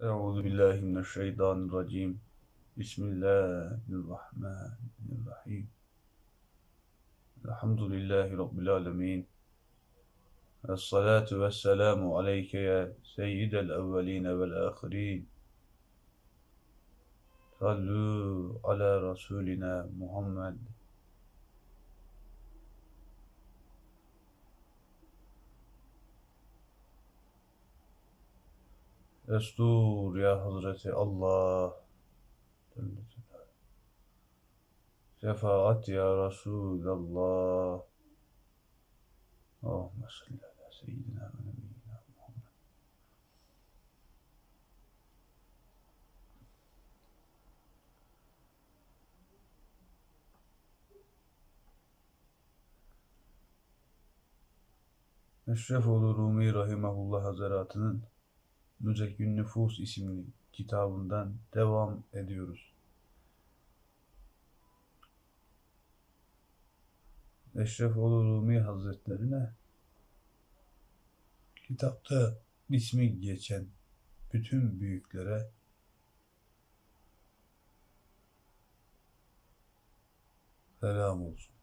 أعوذ بالله من الشيطان الرجيم. بسم الله الرحمن الرحيم. الحمد لله رب العالمين. الصلاة والسلام عليك يا سيد الأولين والآخرين. صلوا على رسولنا محمد Destur ya Hazreti Allah. Şefaat ya Resulallah. Allahümme salli ala seyyidina ve nebiyyina Muhammed. Eşrefoğlu Rumi Rahimahullah Hazretleri'nin Müzekkün Nüfus isimli kitabından devam ediyoruz. Eşrefoğlu Rumi Hazretlerine kitapta ismi geçen bütün büyüklere selam olsun.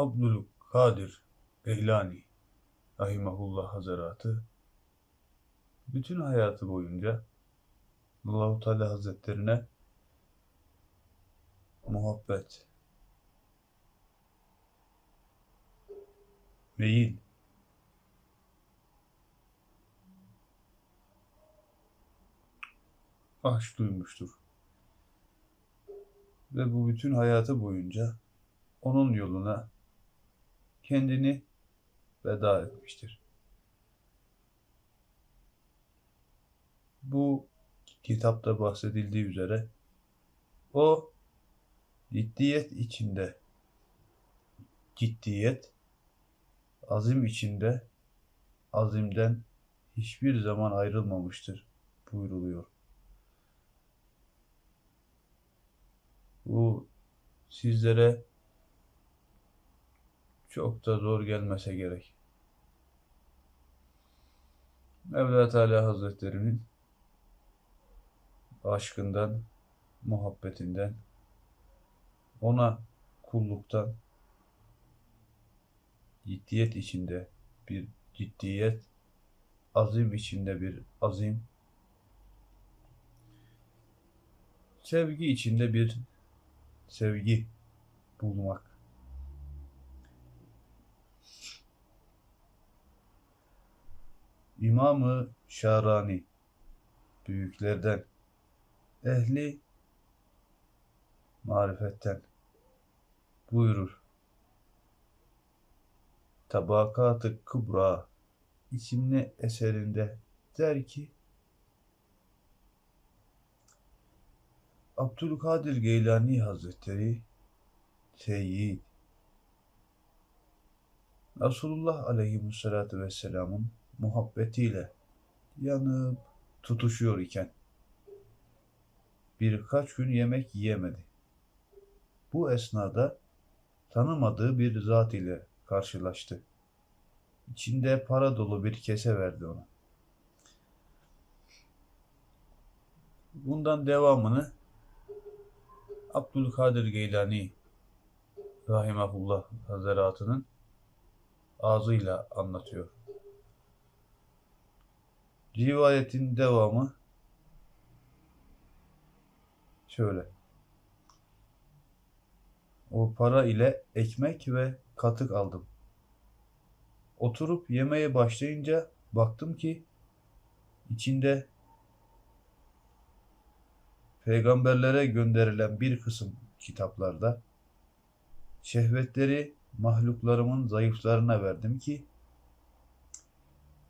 Abdülkadir Geylani Rahimahullah Hazretleri bütün hayatı boyunca Allahu Teala Hazretlerine muhabbet, meyil, aşk duymuştur. Ve bu bütün hayatı boyunca onun yoluna kendini veda etmiştir. Bu kitapta bahsedildiği üzere o ciddiyet içinde ciddiyet azim içinde azimden hiçbir zaman ayrılmamıştır buyruluyor. Bu sizlere çok da zor gelmese gerek. Mevla Teala Hazretlerinin aşkından, muhabbetinden, ona kulluktan, ciddiyet içinde bir ciddiyet, azim içinde bir azim, sevgi içinde bir sevgi bulmak. İmamı Şarani büyüklerden ehli marifetten buyurur. Tabakat-ı Kübra isimli eserinde der ki Abdülkadir Geylani Hazretleri Seyyid Resulullah Aleyhisselatü Vesselam'ın muhabbetiyle yanıp tutuşuyor iken birkaç gün yemek yiyemedi. Bu esnada tanımadığı bir zat ile karşılaştı. İçinde para dolu bir kese verdi ona. Bundan devamını Abdülkadir Geylani Rahimahullah Hazretleri'nin ağzıyla anlatıyor. Rivayetin devamı şöyle. O para ile ekmek ve katık aldım. Oturup yemeye başlayınca baktım ki içinde peygamberlere gönderilen bir kısım kitaplarda şehvetleri mahluklarımın zayıflarına verdim ki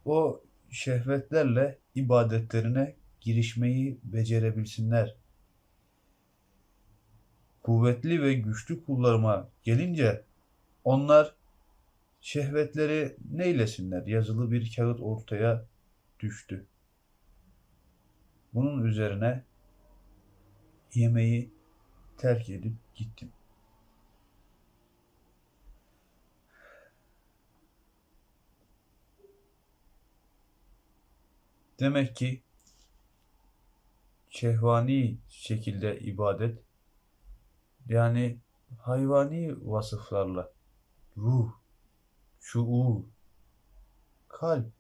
o şehvetlerle ibadetlerine girişmeyi becerebilsinler. Kuvvetli ve güçlü kullarıma gelince onlar şehvetleri neylesinler yazılı bir kağıt ortaya düştü. Bunun üzerine yemeği terk edip gittim. Demek ki şehvani şekilde ibadet yani hayvani vasıflarla ruh, şuur, kalp,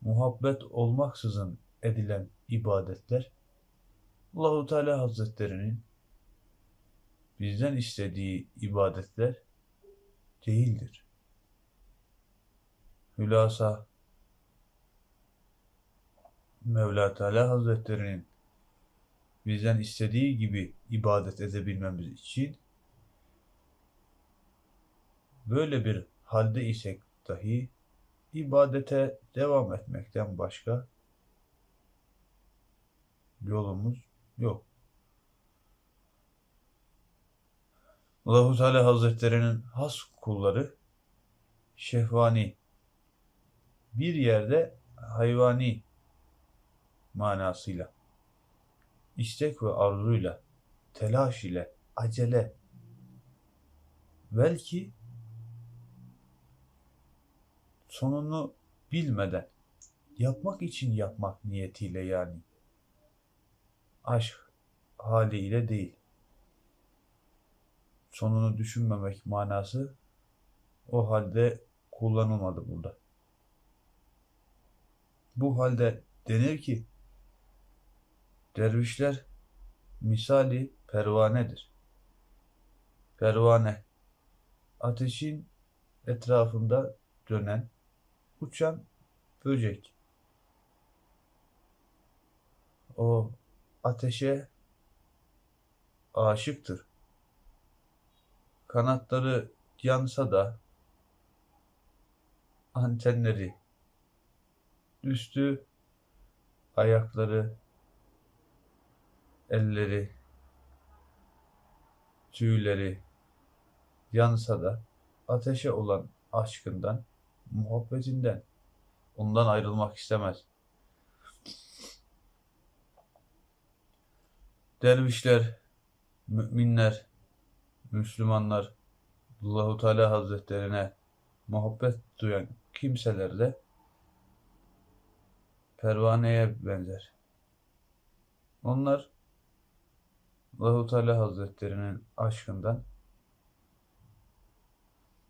muhabbet olmaksızın edilen ibadetler Allahu Teala Hazretlerinin bizden istediği ibadetler değildir. Hülasa Mevla Teala Hazretlerinin bizden istediği gibi ibadet edebilmemiz için böyle bir halde isek dahi ibadete devam etmekten başka yolumuz yok. Allahu Teala Hazretlerinin has kulları şehvani bir yerde hayvani manasıyla istek ve arzuyla telaş ile acele belki sonunu bilmeden yapmak için yapmak niyetiyle yani aşk haliyle değil. Sonunu düşünmemek manası o halde kullanılmadı burada. Bu halde denir ki dervişler misali pervanedir. Pervane ateşin etrafında dönen uçan böcek. O ateşe aşıktır. Kanatları yansa da antenleri, üstü, ayakları, elleri, tüyleri yansa da ateşe olan aşkından, muhabbetinden ondan ayrılmak istemez. Dervişler, müminler, Müslümanlar Allahu Teala Hazretlerine muhabbet duyan kimseler de pervaneye benzer. Onlar Allahu Teala Hazretlerinin aşkından,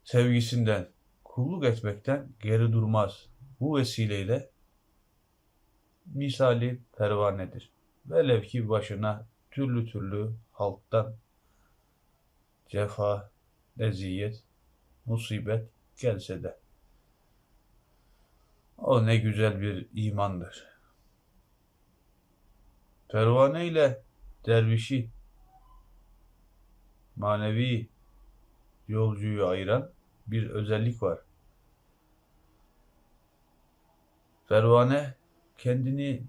sevgisinden, kulluk etmekten geri durmaz. Bu vesileyle misali pervanedir. Velev ki başına türlü türlü halktan cefa, eziyet, musibet gelse de. O ne güzel bir imandır. Pervane ile dervişi, manevi yolcuyu ayıran bir özellik var. Pervane kendini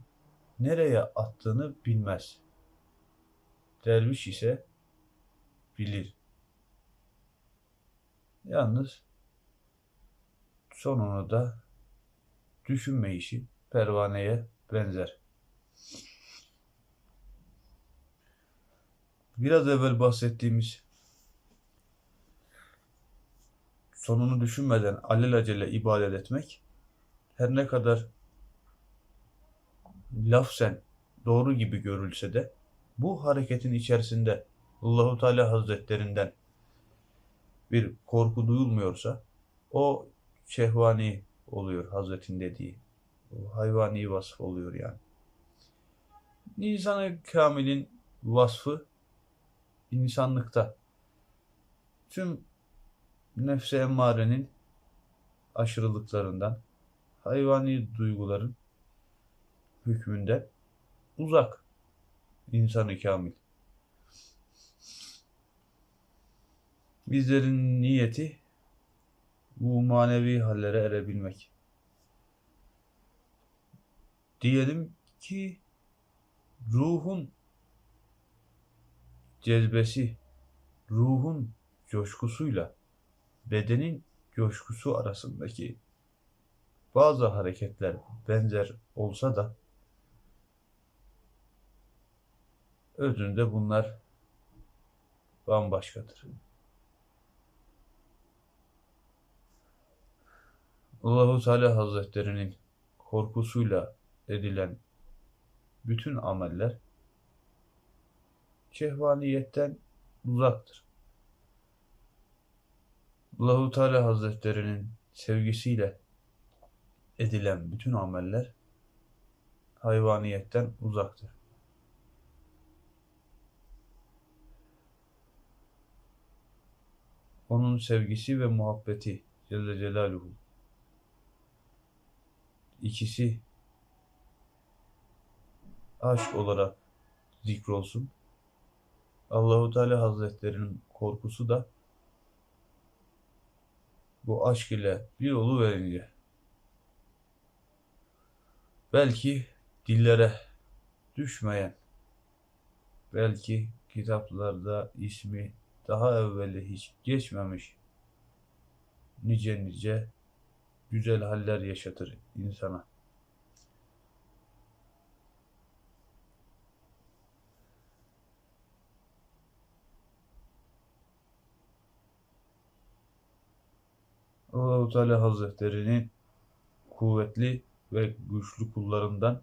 nereye attığını bilmez. Derviş ise bilir. Yalnız sonunu da düşünme işi pervaneye benzer. Biraz evvel bahsettiğimiz sonunu düşünmeden alelacele ibadet etmek her ne kadar lafzen doğru gibi görülse de bu hareketin içerisinde Allahu Teala Hazretlerinden bir korku duyulmuyorsa o şehvani oluyor Hazretin dediği. O hayvani vasf oluyor yani. İnsanı kamilin vasfı insanlıkta. Tüm nefse emmarenin aşırılıklarından, hayvani duyguların hükmünde uzak insanı kamil. Bizlerin niyeti bu manevi hallere erebilmek. Diyelim ki ruhun cezbesi, ruhun coşkusuyla bedenin coşkusu arasındaki bazı hareketler benzer olsa da özünde bunlar bambaşkadır. Allahu Teala Hazretlerinin korkusuyla edilen bütün ameller şehvaniyetten uzaktır. Allahu Teala Hazretlerinin sevgisiyle edilen bütün ameller hayvaniyetten uzaktır. Onun sevgisi ve muhabbeti Celle Celaluhu ikisi aşk olarak zikrolsun. Allahu Teala Hazretlerinin korkusu da bu aşk ile bir olu verince belki dillere düşmeyen belki kitaplarda ismi daha evveli hiç geçmemiş nice nice güzel haller yaşatır insana. Allahu Teala Hazretlerinin kuvvetli ve güçlü kullarından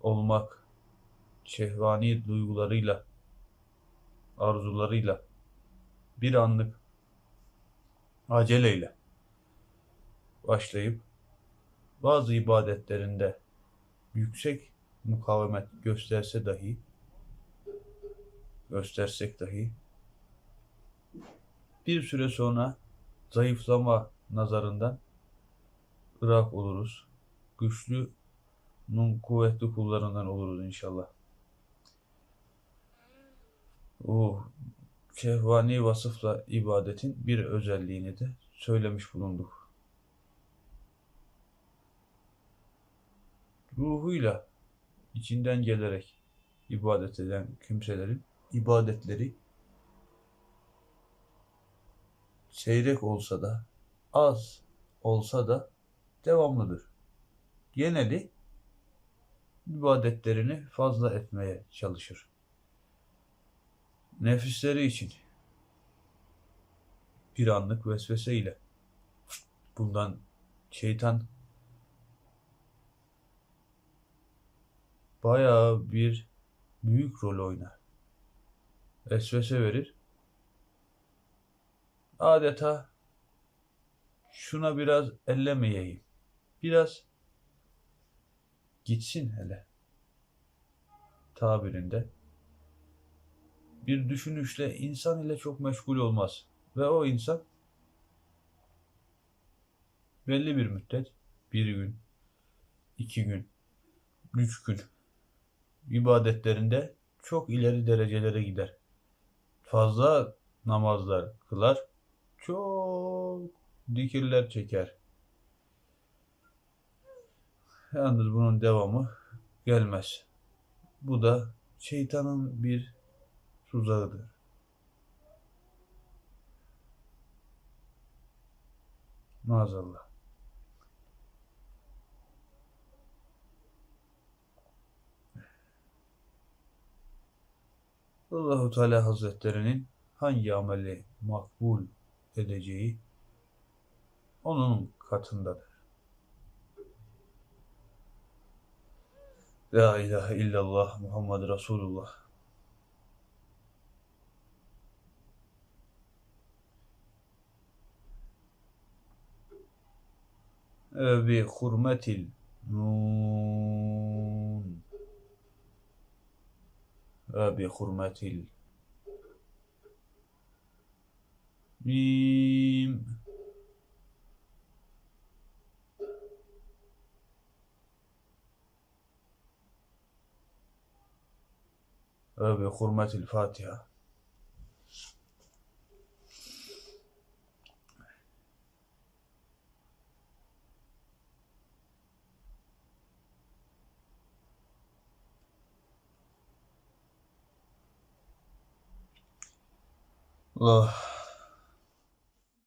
olmak şehvani duygularıyla arzularıyla bir anlık aceleyle başlayıp bazı ibadetlerinde yüksek mukavemet gösterse dahi göstersek dahi bir süre sonra zayıflama nazarından ırak oluruz. Güçlünün kuvvetli kullarından oluruz inşallah. O şehvani vasıfla ibadetin bir özelliğini de söylemiş bulunduk. Ruhuyla içinden gelerek ibadet eden kimselerin ibadetleri seyrek olsa da az olsa da devamlıdır. Geneli ibadetlerini fazla etmeye çalışır. Nefisleri için bir anlık vesvese ile bundan şeytan bayağı bir büyük rol oynar. Vesvese verir. Adeta şuna biraz ellemeyeyim. Biraz gitsin hele tabirinde bir düşünüşle insan ile çok meşgul olmaz. Ve o insan belli bir müddet, bir gün, iki gün, üç gün ibadetlerinde çok ileri derecelere gider. Fazla namazlar kılar, çok dikirler çeker. Yalnız bunun devamı gelmez. Bu da şeytanın bir tuzağıdır. Maazallah. Allahu Teala Hazretlerinin hangi ameli makbul edeceği onun katındadır. La ilahe illallah Muhammed Resulullah. Bi hurmetil nun. Bi hurmetil ميم. بحرمة الفاتحة. الله.